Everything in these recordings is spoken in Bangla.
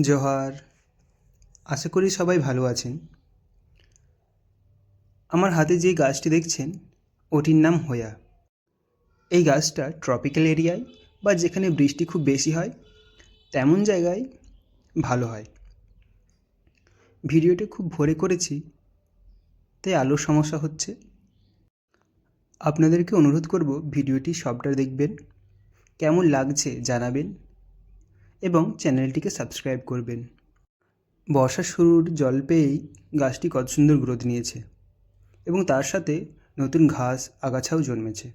জোহার, আশা করি সবাই ভালো আছেন। আমার হাতে যে গাছটি দেখছেন, ওটির নাম হোয়া। এই গাছটা ট্রপিক্যাল এরিয়ায় বা যেখানে বৃষ্টি খুব বেশি হয়, তেমন জায়গায় ভালো হয়। ভিডিওটি খুব ভোরে করেছি, তাই আলোর সমস্যা হচ্ছে। আপনাদেরকে অনুরোধ করব ভিডিওটি সবটা দেখবেন, কেমন লাগছে জানাবেন। এবং চ্যানেলটিকে সাবস্ক্রাইব করবেন। বর্ষার শুরুর জল পেয়েই গাছটি কত সুন্দর গ্রোথ নিয়েছে এবং তার সাথে নতুন ঘাস, আগাছাও জন্মেছে।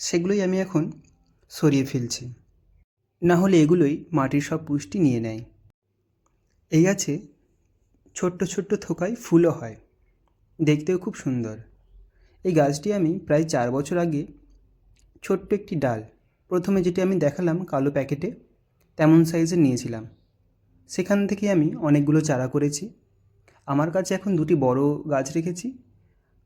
সেগুলোই আমি এখন সরিয়ে ফেলছি। না হলে এগুলোই মাটির সব পুষ্টি নিয়ে নেয়। এই গাছে ছোট্ট ছোট্ট থোকায় ফুলও হয়। দেখতেও খুব সুন্দর। এই গাছটি আমি প্রায় চার বছর আগে ছোট্ট একটি ডাল, প্রথমে যেটি আমি দেখালাম কালো প্যাকেটে তেমন সাইজের নিয়েছিলাম। সেখান থেকে আমি অনেকগুলো চারা করেছি। আমার কাছে এখন দুটি বড় গাছ রেখেছি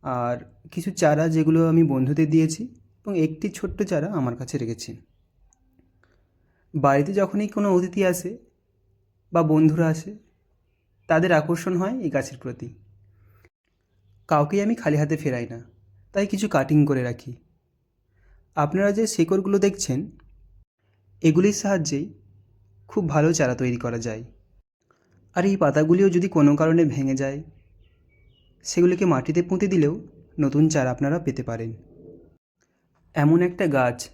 আর কিছু চারা যেগুলো আমি বন্ধুদের দিয়েছি এবং একটি ছোট্ট চারা আমার কাছে রেখেছি। বাড়িতে যখনই কোনো অতিথি আসে বা বন্ধুরা আসে, তাদের আকর্ষণ হয় এই গাছের প্রতি। কাউকেই আমি খালি হাতে ফেরাই না, তাই কিছু কাটিং করে রাখি। আপনারা যে শেকড়গুলো দেখছেন, এগুলির সাহায্যেই খুব ভালো চারা তৈরি করা যায়। আর এই পাতাগুলিও যদি কোনো কারণে ভেঙে যায়, সেগুলিকে মাটিতে পুঁতে দিলেও নতুন চারা আপনারা পেতে পারেন। এমন একটা গাছ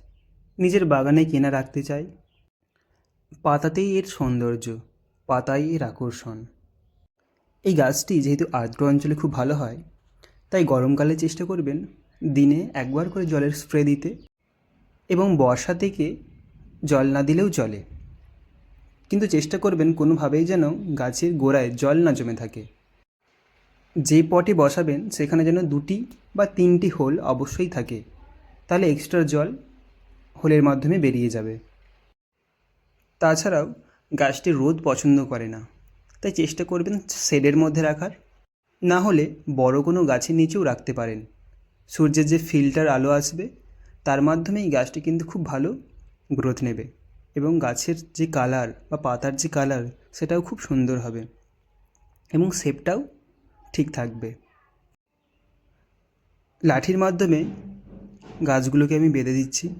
নিজের বাগানে কেনা রাখতে চাই। পাতাতেই এর সৌন্দর্য, পাতাই এর আকর্ষণ। এই গাছটি যেহেতু আর্দ্র অঞ্চলে খুব ভালো হয়, তাই গরমকালে চেষ্টা করবেন দিনে একবার করে জলের স্প্রে দিতে এবং বর্ষা থেকে জল না দিলেও চলে। কিন্তু চেষ্টা করবেন কোনোভাবেই যেন গাছের গোড়ায় জল না জমে থাকে। যে পটে বসাবেন, সেখানে যেন দুটি বা তিনটি হোল অবশ্যই থাকে। তাহলে এক্সট্রা জল হোলের মাধ্যমে বেরিয়ে যাবে। তাছাড়াও গাছটি রোদ পছন্দ করে না। তাই চেষ্টা করবেন শেডের মধ্যে রাখার। না হলে বড় কোনো গাছের নিচেও রাখতে পারেন। সূর্যের যে ফিল্টার আলো আসবে, তার মাধ্যমে এই গাছটি কিন্তু খুব ভালো গ্রোথ নেবে। এবং গাছের যে কালার বা পাতার যে কালার সেটাও খুব সুন্দর হবে এবং শেপটাও ঠিক থাকবে। লাঠির মাধ্যমে গাছগুলোকে আমি বেঁধে দিচ্ছি।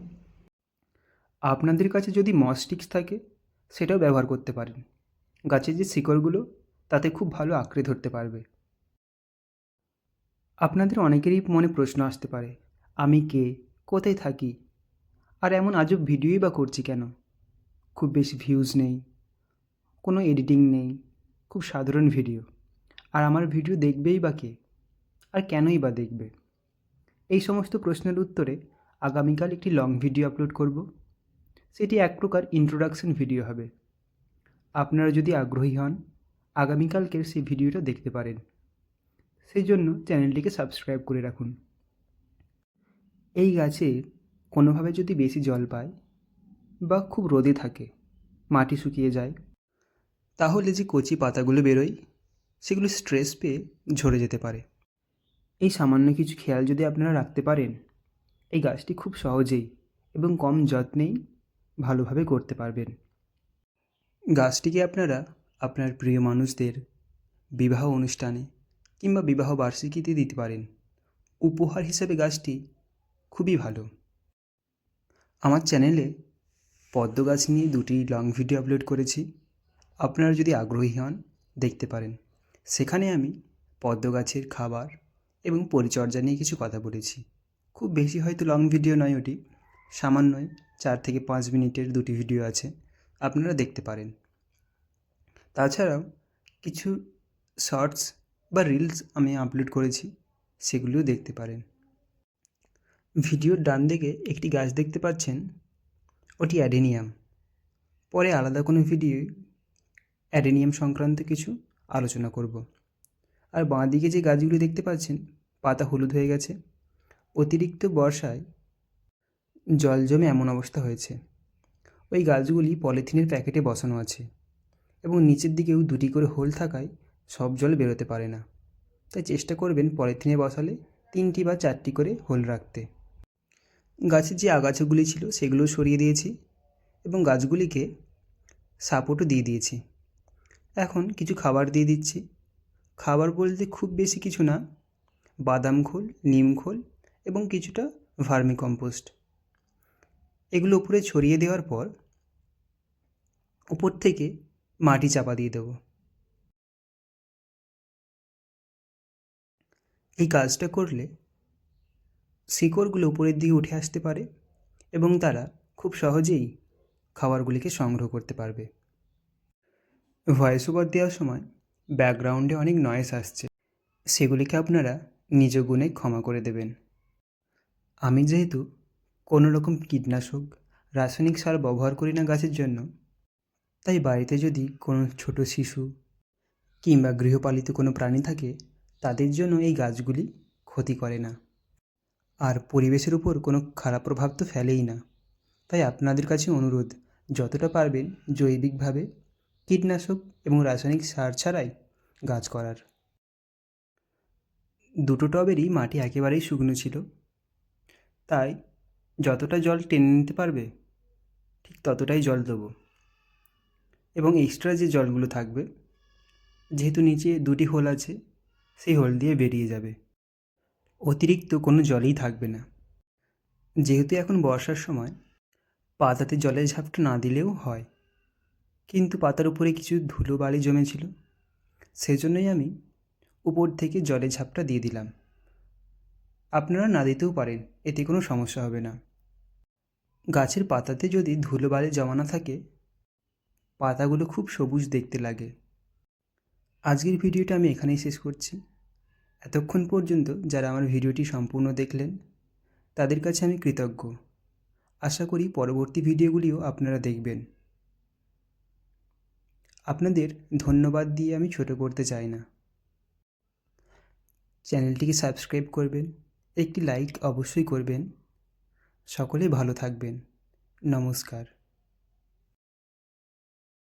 আপনাদের কাছে যদি মসটিক্স থাকে, সেটাও ব্যবহার করতে পারেন। গাছের যে শিকড়গুলো, তাতে খুব ভালো আঁকড়ে ধরতে পারবে। আপনাদের অনেকেরই মনে প্রশ্ন আসতে পারে, আমি কে? কোথায় থাকি? আর এমন আজব ভিডিওই বা করছি কেন? খুব বেশি ভিউজ নেই, কোনো এডিটিং নেই, খুব সাধারণ ভিডিও আর আমার ভিডিও দেখবেই বা কে? আর কেনই বা দেখবে? এই সমস্ত প্রশ্নের উত্তরে আগামীকাল একটি লং ভিডিও আপলোড করব। সেটি এক প্রকার ইন্ট্রোডাকশন ভিডিও হবে। আপনারা যদি আগ্রহী হন, আগামীকালকের সেই ভিডিওটা দেখতে পারেন। সেই জন্য চ্যানেলটিকে সাবস্ক্রাইব করে রাখুন। এই গাছে কোনোভাবে যদি বেশি জল পায় বা খুব রোদে থাকে, মাটি শুকিয়ে যায়, তাহলে যে কচি পাতাগুলো বেরোয়, সেগুলো স্ট্রেস পেয়ে ঝরে যেতে পারে। এই সামান্য কিছু খেয়াল যদি আপনারা রাখতে পারেন, এই গাছটি খুব সহজেই এবং কম যত্নেই ভালোভাবে করতে পারবেন। গাছটিকে আপনারা আপনার প্রিয় মানুষদের বিবাহ অনুষ্ঠানে কিংবা বিবাহ বার্ষিকীতে দিতে পারেন। উপহার হিসেবে গাছটি খুবই ভালো। আমার চ্যানেলে পদ্ম গাছ নিয়ে দুটি লং ভিডিও আপলোড করেছি। আপনারা যদি আগ্রহী হন, দেখতে পারেন। সেখানে আমি পদ্ম গাছের খাবার এবং পরিচর্যা নিয়ে কিছু কথা বলেছি। খুব বেশি হয়তো লং ভিডিও নয় ওটি। সামান্যই চার থেকে পাঁচ মিনিটের দুটি ভিডিও আছে। আপনারা দেখতে পারেন। তাছাড়াও কিছু শর্টস বা রিলস আমি আপলোড করেছি, সেগুলিও দেখতে পারেন। ভিডিওর ডান দিকে একটি গাছ দেখতে পাচ্ছেন। ওটি অ্যাডেনিয়াম। পরে আলাদা কোনো ভিডিও অ্যাডেনিয়াম সংক্রান্ত কিছু আলোচনা করব। আর বাঁ দিকে যে গাছগুলি দেখতে পাচ্ছেন, পাতা হলুদ হয়ে গেছে। অতিরিক্ত বর্ষায় জল জমে এমন অবস্থা হয়েছে। ওই গাছগুলি পলিথিনের প্যাকেটে বসানো আছে এবং নিচের দিকেও দুটি করে হোল থাকায় সব জল বেরোতে পারে না। তাই চেষ্টা করবেন পলিথিনে বসালে তিনটি বা চারটি করে হোল রাখতে। গাছের যে আগাছাগুলি ছিল সেগুলো সরিয়ে দিয়েছি এবং গাছগুলিকে সাপোর্টও দিয়ে দিয়েছি। এখন কিছু খাবার দিয়ে দিচ্ছি। খাবার বলতে খুব বেশি কিছু না, বাদাম খোল, নিম খোল এবং কিছুটা ভার্মি কম্পোস্ট এগুলো উপরে ছড়িয়ে দেওয়ার পর উপর থেকে মাটি চাপা দিয়ে দেবো। এই কাজটা করলে শিকড়গুলো উপরের দিকে উঠে আসতে পারে এবং তারা খুব সহজেই খাবারগুলিকে সংগ্রহ করতে পারবে। ভয়েস ওভার দেওয়ার সময় ব্যাকগ্রাউন্ডে অনেক নয়েস আসছে। সেগুলিকে আপনারা নিজ গুণে ক্ষমা করে দেবেন। আমি যেহেতু কোনো রকম কীটনাশক, রাসায়নিক সার ব্যবহার করি না গাছের জন্য, তাই বাড়িতে যদি কোনো ছোট শিশু কিংবা গৃহপালিত কোনো প্রাণী থাকে, তাদের জন্য এই গাছগুলি ক্ষতি করে না। আর পরিবেশের উপর কোনো খারাপ প্রভাব তো ফেলেই না। তাই আপনাদের কাছে অনুরোধ, যতটা পারবেন জৈবিকভাবে কীটনাশক এবং রাসায়নিক সার ছাড়াই গাছ করার। দুটো টবেরই মাটি একেবারেই শুকনো ছিল। তাই যতটা জল টেনে নিতে পারবে, ঠিক ততটাই জল দেবো। এবং এক্সট্রা যে জলগুলো থাকবে, যেহেতু নিচে দুটি হোল আছে, সেই হোল দিয়ে বেরিয়ে যাবে। অতিরিক্ত কোনো জলই থাকবে না। যেহেতু এখন বর্ষার সময়, পাতাতে জলের ঝাপটা না দিলেও হয়। কিন্তু পাতার উপরে কিছু ধুলো বালি জমেছিল। সেজন্যই আমি উপর থেকে জলের ঝাপটা দিয়ে দিলাম। আপনারা না দিতেও পারেন, এতে কোনো সমস্যা হবে না। গাছের পাতাতে যদি ধুলো বালি জমা না থাকে, পাতাগুলো খুব সবুজ দেখতে লাগে। আজকের ভিডিওটা আমি এখানেই শেষ করছি। এতক্ষণ পর্যন্ত যারা আমার ভিডিওটি সম্পূর্ণ দেখলেন, তাদের কাছে আমি কৃতজ্ঞ। আশা করি পরবর্তী ভিডিওগুলিও আপনারা দেখবেন। আপনাদের ধন্যবাদ দিয়ে আমি ছোট করতে চাই না। চ্যানেলটিকে সাবস্ক্রাইব করবেন, একটি লাইক অবশ্যই করবেন। সকলে ভালো থাকবেন। নমস্কার।